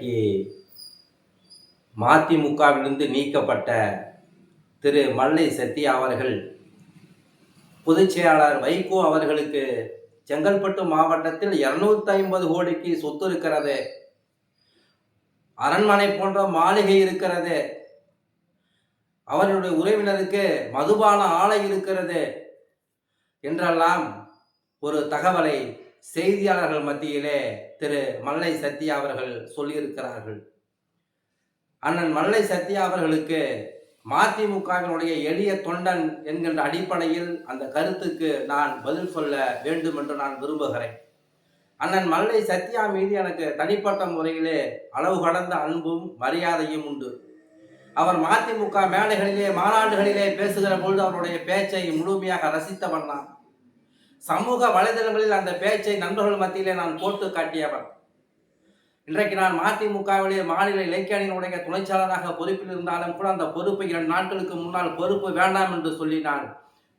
இன்றைக்கு மதிமுகவிலிருந்து நீக்கப்பட்ட திரு மல்லை சத்யா அவர்கள் பொதுச் செயலாளர் வைகோ அவர்களுக்கு செங்கல்பட்டு மாவட்டத்தில் இருநூத்தி ஐம்பது கோடிக்கு சொத்து இருக்கிறது. அரண்மனை போன்ற மாளிகை இருக்கிறது. அவர்களுடைய உறவினருக்கு மதுபான ஆலை இருக்கிறது என்றெல்லாம் ஒரு தகவலை செய்தியாளர்கள் மத்தியிலே திரு மல்லை சத்யா அவர்கள் சொல்லியிருக்கிறார்கள். அண்ணன் மல்லை சத்யா அவர்களுக்கு மதிமுகவினுடைய எளிய தொண்டன் என்கின்ற அடிப்படையில் அந்த கருத்துக்கு நான் பதில் சொல்ல வேண்டும் என்று நான் விரும்புகிறேன். அண்ணன் மல்லை சத்யா மீது எனக்கு தனிப்பட்ட முறையிலே அளவு கடந்த அன்பும் மரியாதையும் உண்டு. அவர் மதிமுக மேடைகளிலே மாநாடுகளிலே பேசுகிற பொழுது அவருடைய பேச்சை முழுமையாக ரசித்தவன் தான் சமூக வலைதளங்களில் அந்த பேச்சை நண்பர்கள் மத்தியிலே நான் போட்டு காட்டியவன் இன்றைக்கு நான் மதிமுகவிலே மாநில இலக்கியணியினுடைய துணைச்சாளராக பொறுப்பில் இருந்தாலும் கூட அந்த பொறுப்பு இரண்டு நாட்களுக்கு முன்னால் பொறுப்பு வேண்டாம் என்று சொல்லி நான்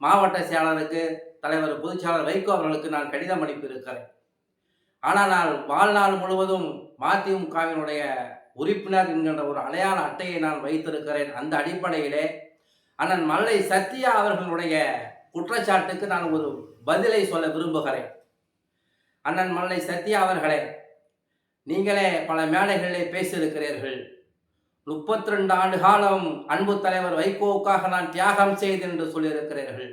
மாவட்ட செயலருக்கு தலைவர் பொதுச்செயலாளர் வைகோ அவர்களுக்கு நான் கடிதம் அனுப்பியிருக்கிறேன். ஆனால் நான் வாழ்நாள் முழுவதும் மதிமுகவினுடைய உறுப்பினர் என்கின்ற ஒரு அடையாள அட்டையை நான் வைத்திருக்கிறேன். அந்த அடிப்படையிலே அண்ணன் மல்லை சத்யா அவர்களுடைய குற்றச்சாட்டுக்கு நான் ஒரு பதிலை சொல்ல விரும்புகிறேன். அண்ணன் மல்லை சத்யா அவர்களே நீங்களே பல மேடைகளிலே பேசியிருக்கிறீர்கள். முப்பத்தி ரெண்டு ஆண்டு காலம் அன்பு தலைவர் வைகோவுக்காக நான் தியாகம் செய்தேன் என்று சொல்லியிருக்கிறீர்கள்.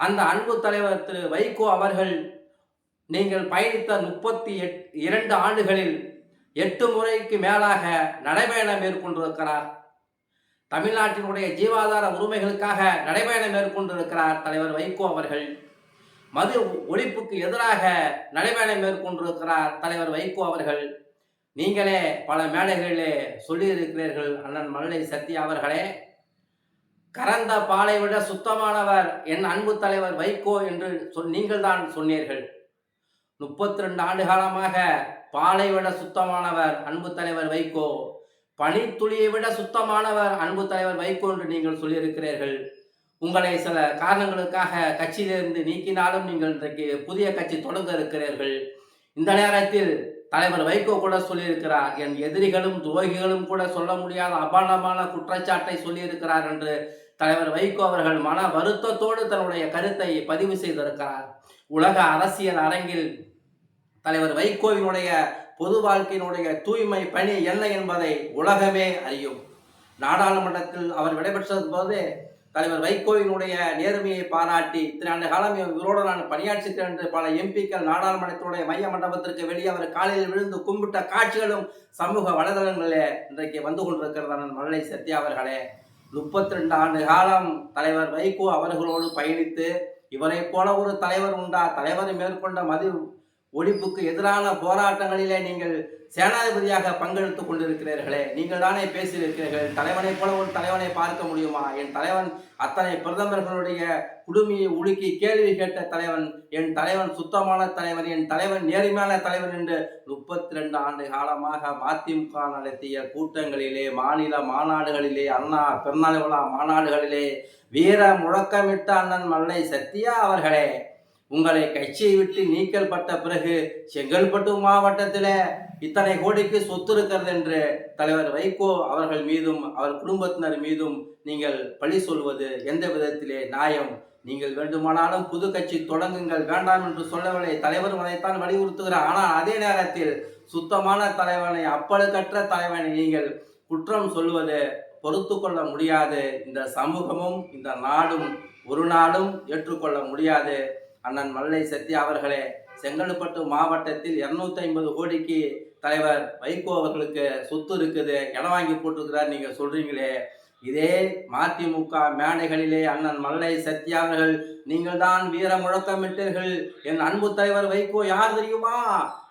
அந்த அன்பு தலைவர் திரு வைகோ அவர்கள் நீங்கள் பயணித்த முப்பத்தி எட் இரண்டு ஆண்டுகளில் எட்டு முறைக்கு மேலாக நடைபயணம் மேற்கொண்டிருக்கிறார். தமிழ்நாட்டினுடைய ஜீவாதார உரிமைகளுக்காக நடைபயணம் மேற்கொண்டிருக்கிறார் தலைவர் வைகோ அவர்கள். மது ஒழிப்புக்கு எதிராக நடைபயணம் மேற்கொண்டிருக்கிறார் தலைவர் வைகோ அவர்கள். நீங்களே பல மேடைகளிலே சொல்லியிருக்கிறீர்கள் அண்ணன் மல்லை சத்யா அவர்களே. கறந்த பாலை விட சுத்தமானவர் என் அன்பு தலைவர் வைகோ என்று சொல் நீங்கள் தான் சொன்னீர்கள். முப்பத்தி ரெண்டு ஆண்டு காலமாக பாலை விட சுத்தமானவர் அன்பு தலைவர் வைகோ. பனித்துளியை விட சுத்தமானவர் அன்பு தலைவர் வைகோ என்று நீங்கள் சொல்லியிருக்கிறீர்கள். உங்களை சில காரணங்களுக்காக கட்சியிலிருந்து நீக்கினாலும் நீங்கள் இன்றைக்கு புதிய கட்சி தொடங்க இருக்கிறீர்கள். இந்த நேரத்தில் தலைவர் வைகோ கூட சொல்லியிருக்கிறார் என் எதிரிகளும் துரோகிகளும் கூட சொல்ல முடியாத அபாண்டமான குற்றச்சாட்டை சொல்லியிருக்கிறார் என்று தலைவர் வைகோ அவர்கள் மன வருத்தத்தோடு தன்னுடைய கருத்தை பதிவு செய்திருக்கிறார். உலக அரசியல் அரங்கில் தலைவர் வைகோவினுடைய பொது வாழ்க்கையினுடைய தூய்மை பணி என்ன என்பதை உலகமே அறியும். நாடாளுமன்றத்தில் அவர் விடைபெற்றது போது தலைவர் வைகோவினுடைய நேர்மையை பாராட்டி இத்தனை ஆண்டு காலம் இவரோடு நான் பணியாற்றுகிறேன் என்று பல எம்பிக்கள் நாடாளுமன்றத்துடைய மைய மண்டபத்திற்கு வெளியே அவர் காலையில் விழுந்து கும்பிட்ட காட்சிகளும் சமூக வலைதளங்களிலே இன்றைக்கு வந்து கொண்டிருக்கிறதான மழலை சத்யா அவர்களே. முப்பத்தி ரெண்டு ஆண்டு காலம் தலைவர் வைகோ அவர்களோடு பயணித்து இவரை போல ஒரு தலைவர் உண்டா? தலைவர் மேற்கொண்ட மதி ஒழிப்புக்கு எதிரான போராட்டங்களிலே நீங்கள் சேனாதிபதியாக பங்கெடுத்துக் கொண்டிருக்கிறீர்களே. நீங்கள் தானே பேசியிருக்கிறீர்கள். தலைவனை போல ஒரு தலைவனை பார்க்க முடியுமா? என் தலைவன் அத்தனை பிரதமர்களுடைய குடுமையை உலுக்கி கேள்வி கேட்ட தலைவன் என் தலைவன் சுத்தமான தலைவன் என் தலைவன் நேர்மையான தலைவன் என்று முப்பத்தி ரெண்டு ஆண்டு காலமாக மதிமுக நடத்திய கூட்டங்களிலே மாநில மாநாடுகளிலே அண்ணா பிறநாள் விழா மாநாடுகளிலே வீர முழக்கமிட்ட அண்ணன் மல்லை சத்யா அவர்களே உங்களை கட்சியை விட்டு நீக்கல் பட்ட பிறகு செங்கல்பட்டு மாவட்டத்தில் இத்தனை கோடிக்கு சொத்து இருக்கிறது என்று தலைவர் வைகோ அவர்கள் மீதும் அவர் குடும்பத்தினர் மீதும் நீங்கள் பழி சொல்வது எந்த விதத்திலே நியாயம்? நீங்கள் வேண்டுமானாலும் புது கட்சி தொடங்குங்கள் வேண்டாம் என்று சொல்லவில்லை. தலைவர் அதைத்தான் வலியுறுத்துகிறார். ஆனால் அதே நேரத்தில் சுத்தமான தலைவனை அப்பழுக்கற்ற தலைவனை நீங்கள் குற்றம் சொல்வது பொறுத்து கொள்ள முடியாது. இந்த சமூகமும் இந்த நாடும் ஒரு நாளும் ஏற்றுக்கொள்ள முடியாது. அண்ணன் மல்லை சத்யா அவர்களே செங்கல்பட்டு மாவட்டத்தில் இரநூத்தி ஐம்பது கோடிக்கு தலைவர் வைகோ அவர்களுக்கு சொத்து இருக்குது இடம் வாங்கி போட்டிருக்கிறார் நீங்க சொல்றீங்களே. இதே மதிமுக மேடைகளிலே அண்ணன் மல்லை சத்யா அவர்கள் நீங்கள் தான் வீர முழக்கமிட்டீர்கள். என் அன்பு தலைவர் வைகோ யார் தெரியுமா?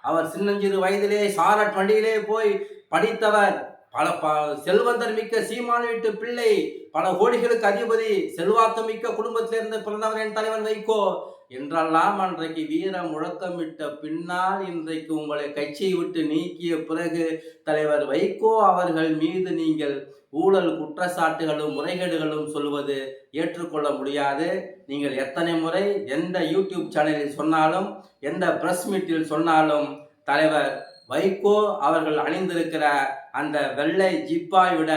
அவர் சின்னஞ்சிறு வயதிலே சாரட் வண்டியிலே போய் படித்தவர். பல ப செல்வந்தர் மிக்க சீமான வீட்டு பிள்ளை. பல கோடிகளுக்கு அதிபதி செல்வாக்கு மிக்க குடும்பத்திலிருந்து பிறந்தவர் என் தலைவன் வைகோ. என்றெல்லாம் அன்றைக்கு வீர முழக்கமிட்ட பின்னால் இன்றைக்கு உங்களை கட்சியை விட்டு நீக்கிய பிறகு தலைவர் வைகோ அவர்கள் மீது நீங்கள் ஊழல் குற்றச்சாட்டுகளும் முறைகேடுகளும் சொல்வது ஏற்றுக்கொள்ள முடியாது. நீங்கள் எத்தனை முறை எந்த யூடியூப் சேனலில் சொன்னாலும் எந்த பிரஸ் மீட்டில் சொன்னாலும் தலைவர் வைகோ அவர்கள் அணிந்திருக்கிற அந்த வெள்ளை ஜிப்பாய் விட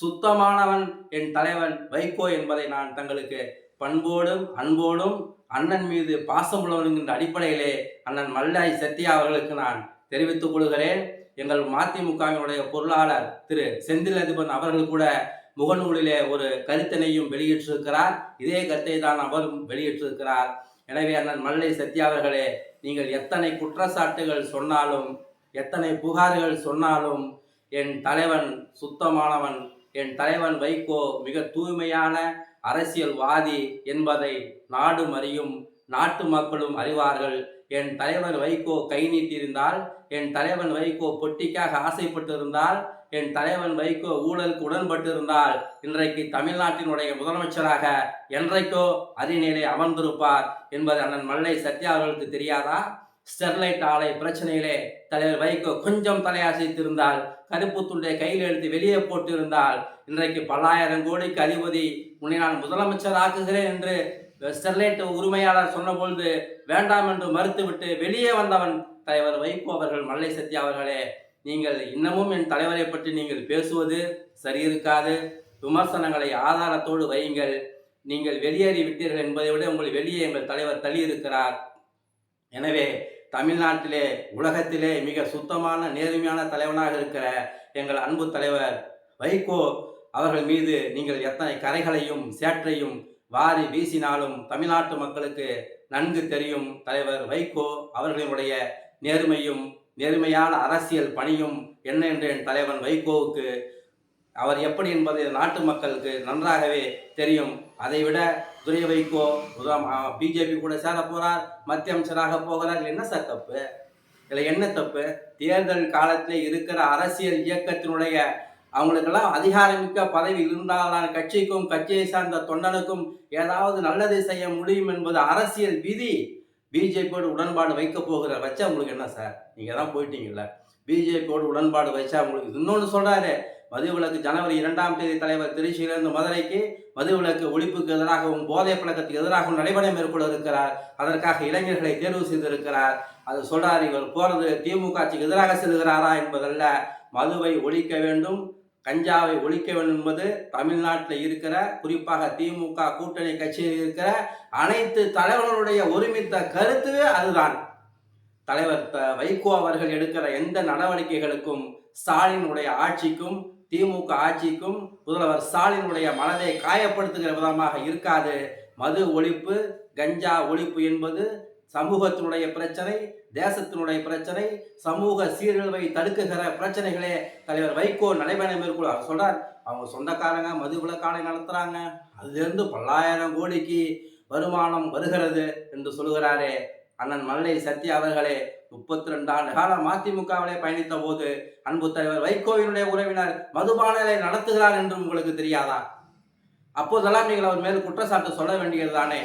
சுத்தமானவன் என் தலைவன் வைகோ என்பதை நான் தங்களுக்கு பண்போடும் அன்போடும் அண்ணன் மீது பாசமுள்ளவன் என்கின்ற அடிப்படையிலே அண்ணன் மல்லாய் சத்யா அவர்களுக்கு நான் தெரிவித்துக் கொள்கிறேன். எங்கள் மதிமுகவினுடைய பொருளாளர் திரு செந்தில் அதிபன் அவர்கள் கூட முகநூலிலே ஒரு கருத்தினையும் வெளியிட்டிருக்கிறார். இதே கருத்தை தான் அவரும் வெளியிட்டிருக்கிறார். எனவே அண்ணன் மல்லை சத்யா அவர்களே நீங்கள் எத்தனை குற்றச்சாட்டுகள் சொன்னாலும் எத்தனை புகார்கள் சொன்னாலும் என் தலைவன் சுத்தமானவன் என் தலைவன் வைகோ மிக தூய்மையான அரசியல்வாதி என்பதை நாடும் அறியும் நாட்டு மக்களும் அறிவார்கள். என் தலைவன் வைகோ கை நீட்டியிருந்தால் என் தலைவன் வைகோ பொட்டிக்காக ஆசைப்பட்டிருந்தால் என் தலைவன் வைகோ ஊழலுக்கு உடன்பட்டிருந்தால் இன்றைக்கு தமிழ்நாட்டினுடைய முதலமைச்சராக என்றைக்கோ அறிநிலை அமர்ந்திருப்பார் என்பது அண்ணன் மல்லை சத்யா அவர்களுக்கு தெரியாதா? ஸ்டெர்லைட் ஆலை பிரச்சனையிலே தலைவர் வைகோ கொஞ்சம் தலையாசைத்திருந்தால் கருப்பு துண்டை கையில் எடுத்து வெளியே போட்டிருந்தால் இன்றைக்கு பல்லாயிரம் கோடிக்கு அதிபதி உன்னை நான் முதலமைச்சர் ஆக்குகிறேன் என்று ஸ்டெர்லைட் உரிமையாளர் சொன்னபொழுது வேண்டாம் என்று மறுத்துவிட்டு வெளியே வந்தவன் தலைவர் வைகோ அவர்கள் மல்லை சத்யா அவர்களே நீங்கள் இன்னமும் என் தலைவரை பற்றி நீங்கள் பேசுவது சரி இருக்காது விமர்சனங்களை ஆதாரத்தோடு வையுங்கள். நீங்கள் வெளியேறி விட்டீர்கள் என்பதை விட உங்களை வெளியே எங்கள் தலைவர் தள்ளியிருக்கிறார். எனவே தமிழ்நாட்டிலே உலகத்திலே மிக சுத்தமான நேர்மையான தலைவனாக இருக்கிற எங்கள் அன்பு தலைவர் வைகோ அவர்கள் மீது நீங்கள் எத்தனை கரைகளையும் சேற்றையும் வாரி வீசினாலும் தமிழ்நாட்டு மக்களுக்கு நன்கு தெரியும் தலைவர் வைகோ அவர்களினுடைய நேர்மையும் நேர்மையான அரசியல் பணியும் என்ன என்று என் தலைவன் வைகோவுக்கு அவர் எப்படி என்பதை நாட்டு மக்களுக்கு நன்றாகவே தெரியும். அதைவிட துரை வைகோ பிஜேபி கூட சேர போறார். மத்திய அமைச்சராக போகிறார். என்ன சார் தப்பு? இதில் என்ன தப்பு? தேர்தல் காலத்தில் இருக்கிற அரசியல் இயக்கத்தினுடைய அவங்களுக்கெல்லாம் அதிகாரமிக்க பதவி இருந்தால்தான் கட்சிக்கும் கட்சியை சார்ந்த தொண்டனுக்கும் ஏதாவது நல்லதை செய்ய முடியும் என்பது அரசியல் விதி. பிஜேபியோடு உடன்பாடு வைக்க போகிற வச்சா உங்களுக்கு என்ன சார்? நீங்கள் தான் போயிட்டீங்கல்ல. பிஜேபியோடு உடன்பாடு வச்சா உங்களுக்கு இன்னொன்று சொல்கிறாரு மதுவிலக்கு ஜனவரி இரண்டாம் தேதி தலைவர் திருச்சியிலிருந்து மதுரைக்கு மதுவிலக்கு ஒழிப்புக்கு எதிராகவும் போதை பழக்கத்துக்கு எதிராகவும் நடைபெற மேற்கொள்ள இருக்கிறார். அதற்காக இளைஞர்களை தேர்வு செய்திருக்கிறார். அது சொல்றார் இவர் போறது திமுக ஆட்சிக்கு எதிராக செல்கிறாரா என்பதல்ல. மதுவை ஒழிக்க வேண்டும் கஞ்சாவை ஒழிக்க வேண்டும் என்பது தமிழ்நாட்டில் இருக்கிற குறிப்பாக திமுக கூட்டணி கட்சியில் இருக்கிற அனைத்து தலைவர்களுடைய ஒருமித்த கருத்துவே அதுதான். தலைவர் த- வைகோ அவர்கள் எடுக்கிற எந்த நடவடிக்கைகளுக்கும் ஸ்டாலினுடைய ஆட்சிக்கும் திமுக ஆட்சிக்கும் முதல்வர் ஸ்டாலினுடைய மனதை காயப்படுத்துகிற விதமாக இருக்காது. மது ஒழிப்பு கஞ்சா ஒழிப்பு என்பது சமூகத்தினுடைய பிரச்சனை தேசத்தினுடைய பிரச்சனை சமூக சீரழிவை தடுக்குகிற பிரச்சனைகளே தலைவர் வைகோ நடைபயணம் மேற்கொள்ள அவர் சொல்றார் அவங்க சொந்தக்காரங்க மது விளக்காலை நடத்துறாங்க. அதுலேருந்து பல்லாயிரம் கோடிக்கு வருமானம் வருகிறது என்று சொல்கிறாரே அண்ணன் மல்லை சத்யா அவர்களே. முப்பத்தி ரெண்டு ஆண்டு காலம் மதிமுகவிலே பயணித்த போது அன்பு தலைவர் வைகோவினுடைய உறவினர் மதுபானலை நடத்துகிறார் என்று உங்களுக்கு தெரியாதா? அப்போதெல்லாம் நீங்கள் அவர் மேல் குற்றச்சாட்டு சொல்ல வேண்டியது தானே?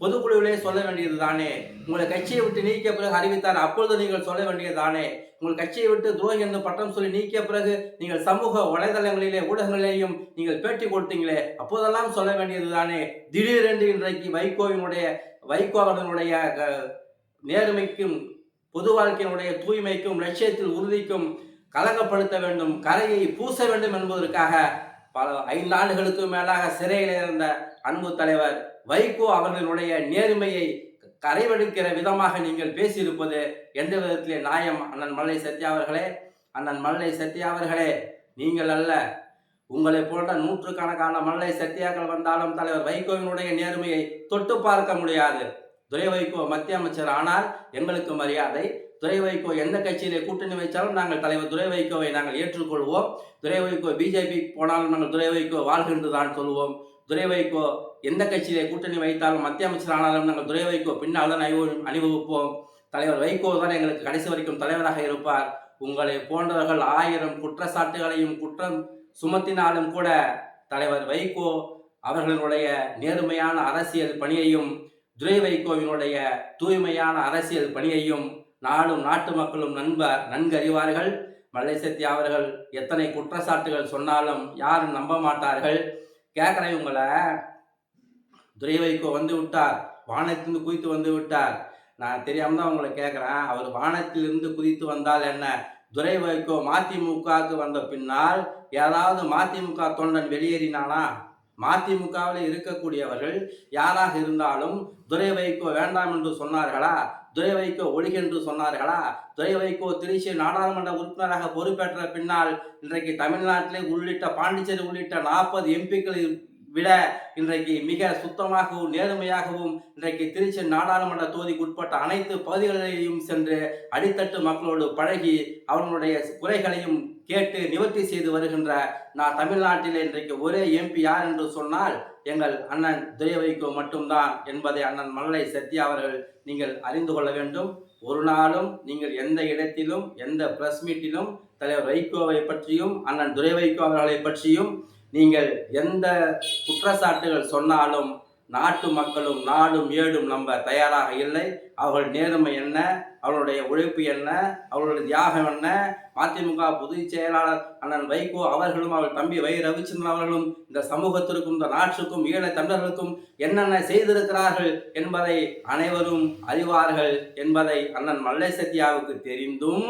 பொதுக்குழுவிலே சொல்ல வேண்டியது தானே? உங்களை கட்சியை விட்டு நீக்கிய பிறகு அறிவித்தார் அப்பொழுது நீங்கள் சொல்ல வேண்டியது தானே? உங்கள் கட்சியை விட்டு துரோகி என்று பட்டம் சொல்லி நீக்கிய பிறகு நீங்கள் சமூக வலைதளங்களிலே ஊடகங்களிலேயும் நீங்கள் பேட்டி கொடுத்தீங்களே அப்போதெல்லாம் சொல்ல வேண்டியது தானே? திடீரென்று இன்றைக்கு வைகோவினுடைய வைகோ அவர்களுடைய க- நேர்மைக்கும் பொது வாழ்க்கையினுடைய தூய்மைக்கும் லட்சியத்தில் உறுதிக்கும் கலகப்படுத்த வேண்டும் கரையை பூச வேண்டும் என்பதற்காக பல ஐந்து மேலாக சிறையில் இருந்த அன்பு தலைவர் வைகோ அவர்களுடைய நேர்மையை கரைவெடுக்கிற விதமாக நீங்கள் பேசியிருப்பது எந்த விதத்திலே நியாயம்? அண்ணன் மல்லை சத்யா அவர்களே அண்ணன் மல்லை சத்யா அவர்களே நீங்கள் அல்ல. உங்களை போன்ற நூற்றுக்கணக்கான மல்லை சத்தியாக்கள் வந்தாலும் தலைவர் வைகோவினுடைய நேர்மையை தொட்டு பார்க்க முடியாது. துரை வைகோ மத்திய அமைச்சர் ஆனால் எங்களுக்கு மரியாதை. துரை வைகோ எந்த கட்சியிலே கூட்டணி வைத்தாலும் நாங்கள் தலைவர் துரை வைகோவை நாங்கள் ஏற்றுக்கொள்வோம். துரை வைகோ பிஜேபி போனாலும் நாங்கள் துரை வைகோ வாழ்கின்று தான் சொல்லுவோம் துரை வைகோ எந்த கட்சியிலே கூட்டணி வைத்தாலும் மத்திய அமைச்சர் ஆனாலும் நாங்கள் துரை வைகோ பின்னால் தான் அணிவு அணிவகுப்போம். தலைவர் வைகோ தான் எங்களுக்கு கடைசி வரைக்கும் தலைவராக இருப்பார். உங்களை போன்றவர்கள் ஆயிரம் குற்றச்சாட்டுகளையும் குற்றம் சுமத்தினாலும் கூட தலைவர் வைகோ அவர்களுடைய நேர்மையான அரசியல் பணியையும் துரை வைகோவினுடைய தூய்மையான அரசியல் பணியையும் நாடும் நாட்டு மக்களும் நண்பர் நன்கறிவார்கள். மல்லை அவர்கள் எத்தனை குற்றச்சாட்டுகள் சொன்னாலும் யாரும் நம்ப மாட்டார்கள். கேட்குறேன் உங்களை. துரை வைகோ வந்து விட்டார். வானத்திலிருந்து குதித்து வந்து விட்டார். நான் தெரியாம தான் உங்களை கேட்குறேன் அவர் வானத்திலிருந்து குதித்து வந்தால் என்ன? துரை வைகோ மதிமுகவுக்கு வந்த பின்னால் ஏதாவது மதிமுக தொண்டன் வெளியேறினானா? மதிமுகவில் இருக்கக்கூடியவர்கள் யாராக இருந்தாலும் துரை வைகோ வேண்டாம் என்று சொன்னார்களா? துரை வைகோ ஒழிக என்று சொன்னார்களா? துரை வைகோ திருச்சி நாடாளுமன்ற உறுப்பினராக பொறுப்பேற்ற பின்னால் இன்றைக்கு தமிழ்நாட்டிலே உள்ளிட்ட பாண்டிச்சேரி உள்ளிட்ட நாற்பது எம்பிக்கள் விட இன்றைக்கு மிக சுத்தமாகவும் நேர்மையாகவும் இன்றைக்கு திருச்சி நாடாளுமன்ற தொகுதிக்கு உட்பட்ட அனைத்து பகுதிகளிலேயும் சென்று அடித்தட்டு மக்களோடு பழகி அவர்களுடைய குறைகளையும் கேட்டு நிவர்த்தி செய்து வருகின்ற நான் தமிழ்நாட்டில் இன்றைக்கு ஒரே எம்பி யார் என்று சொன்னால் எங்கள் அண்ணன் துரை வைகோ மட்டும்தான் என்பதை அண்ணன் மல்லை சத்யா அவர்கள் நீங்கள் அறிந்து கொள்ள வேண்டும். ஒரு நாளும் நீங்கள் எந்த இடத்திலும் எந்த பிரஸ் மீட்டிலும் தலைவர் வைகோவை பற்றியும் அண்ணன் துரை வைகோ அவர்களை பற்றியும் நீங்கள் எந்த குற்றச்சாட்டுகள் சொன்னாலும் நாட்டு மக்களும் நாடும் ஏடும் நம்ப தயாராக இல்லை. அவர்கள் நேர்மை என்ன? அவர்களுடைய உழைப்பு என்ன? அவர்களுடைய தியாகம் என்ன? மதிமுக பொதுச் செயலாளர் அண்ணன் வைகோ அவர்களும் அவர் தம்பி வை ரவிச்சந்திரன் அவர்களும் இந்த சமூகத்திற்கும் இந்த நாட்டுக்கும் ஈழ தமிழர்களுக்கும் என்னென்ன செய்திருக்கிறார்கள் என்பதை அனைவரும் அறிவார்கள் என்பதை அண்ணன் மல்லை சத்யாவுக்கு தெரிந்தும்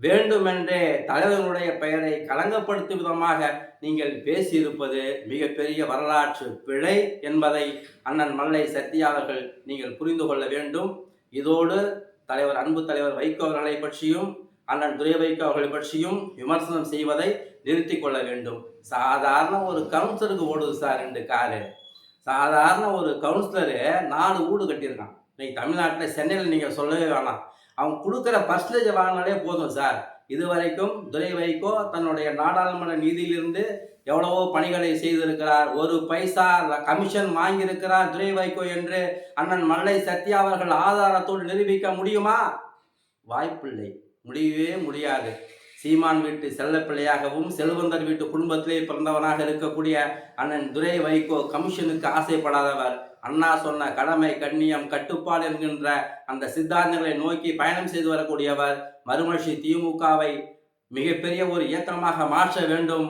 வேண்டுமென்றே தலைவர்களுடைய பெயரை களங்கப்படுத்தும் விதமாக நீங்கள் பேசியிருப்பது மிகப்பெரிய வரலாற்று பிழை என்பதை அண்ணன் மல்லை சத்தியாளர்கள் நீங்கள் புரிந்து கொள்ள வேண்டும். இதோடு தலைவர் அன்பு தலைவர் வைகோ அவர்களை பற்றியும் அண்ணன் துரை வைகோ அவர்களை பற்றியும் விமர்சனம் செய்வதை நிறுத்தி கொள்ள வேண்டும். சாதாரண ஒரு கவுன்சிலருக்கு ஓடுது சார் ரெண்டு காரு. சாதாரண ஒரு கவுன்சிலரு நாலு வீடு கட்டியிருக்கான். இன்னைக்கு தமிழ்நாட்டில் சென்னையில் நீங்கள் சொல்லவே வேணாம். அவன் கொடுக்குற பர்சன்டேஜ் வாங்கினாலே போதும் சார். இதுவரைக்கும் துரை வைகோ தன்னுடைய நாடாளுமன்ற நிதியிலிருந்து எவ்வளவோ பணிகளை செய்திருக்கிறார். ஒரு பைசா கமிஷன் வாங்கியிருக்கிறார் துரை வைகோ என்று அண்ணன் மல்லை சத்யா அவர்கள் ஆதாரத்தோடு நிரூபிக்க முடியுமா? வாய்ப்பில்லை. முடியவே முடியாது. சீமான் வீட்டு செல்லப்பிள்ளையாகவும் செல்வந்தர் வீட்டு குடும்பத்திலே பிறந்தவனாக இருக்கக்கூடிய அண்ணன் துரை வைகோ கமிஷனுக்கு ஆசைப்படாதவர். அண்ணா சொன்ன கடமை கண்ணியம் கட்டுப்பாடு என்கின்ற அந்த சித்தாந்தங்களை நோக்கி பயணம் செய்து வரக்கூடியவர் மறுமலர்ச்சி திமுகவை மிகப்பெரிய ஒரு இயக்கமாக மாற்ற வேண்டும்.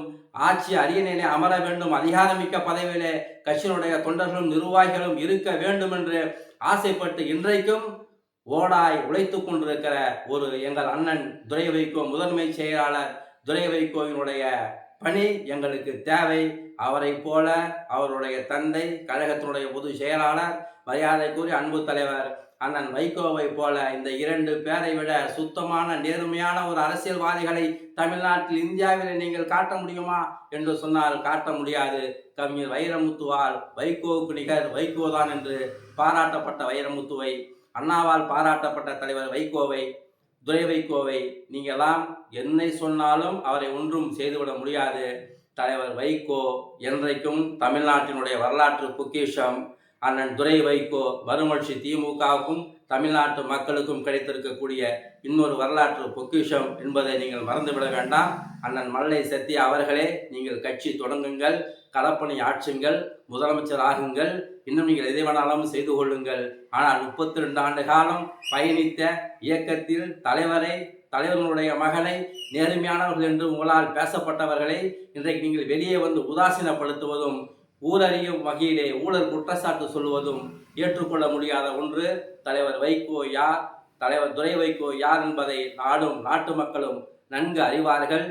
ஆட்சி அரியணையிலே அமர வேண்டும். அதிகாரமிக்க பதவியிலே கட்சியினுடைய தொண்டர்களும் நிர்வாகிகளும் இருக்க வேண்டும் என்று ஆசைப்பட்டு இன்றைக்கும் ஓடாய் உழைத்து கொண்டிருக்கிற ஒரு எங்கள் அண்ணன் துரை வைகோ முதன்மை செயலாளர் துரை வைகோவினுடைய பணி எங்களுக்கு தேவை. அவரை போல அவருடைய தந்தை கழகத்தினுடைய பொது செயலாளர் மரியாதைக்குரிய அன்பு தலைவர் அண்ணன் வைகோவை போல இந்த இரண்டு பேரை விட சுத்தமான நேர்மையான ஒரு அரசியல்வாதிகளை தமிழ்நாட்டில் இந்தியாவில் நீங்கள் காட்ட முடியுமா என்று சொன்னால் காட்ட முடியாது. கவிஞர் வைரமுத்துவால் வைகோவுக்கு நிகர் வைகோதான் என்று பாராட்டப்பட்ட வைரமுத்துவை அண்ணாவால் பாராட்டப்பட்ட தலைவர் வைகோவை துரை வைகோவை நீங்களாம் என்னை சொன்னாலும் அவரை ஒன்றும் செய்துவிட முடியாது. தலைவர் வைகோ என்றைக்கும் தமிழ்நாட்டினுடைய வரலாற்று பொக்கிஷம் அண்ணன் துரை வைகோ மறுமலர்ச்சி திமுகவுக்கும் தமிழ்நாட்டு மக்களுக்கும் கிடைத்திருக்கக்கூடிய இன்னொரு வரலாற்று பொக்கிஷம் என்பதை நீங்கள் மறந்துவிட வேண்டாம். அண்ணன் மல்லை சத்யா அவர்களே நீங்கள் கட்சி தொடங்குங்கள் களப்பணி ஆற்றுங்கள் முதலமைச்சர் ஆகுங்கள் இன்னும் நீங்கள் எதை வேணாலும் செய்து கொள்ளுங்கள். ஆனால் முப்பத்தி ரெண்டு ஆண்டு காலம் பயணித்த இயக்கத்தில் தலைவரை தலைவர்களுடைய மகனை நேர்மையானவர்கள் என்று உங்களால் பேசப்பட்டவர்களை இன்றைக்கு நீங்கள் வெளியே வந்து உதாசீனப்படுத்துவதும் ஊரறியும் வகையிலே ஊழல் குற்றச்சாட்டு சொல்வதும் ஏற்றுக்கொள்ள முடியாத ஒன்று தலைவர் வைகோ யார் தலைவர் துரை வைகோ யார் என்பதை நாடும் நாட்டு மக்களும் நன்கு அறிவார்கள்.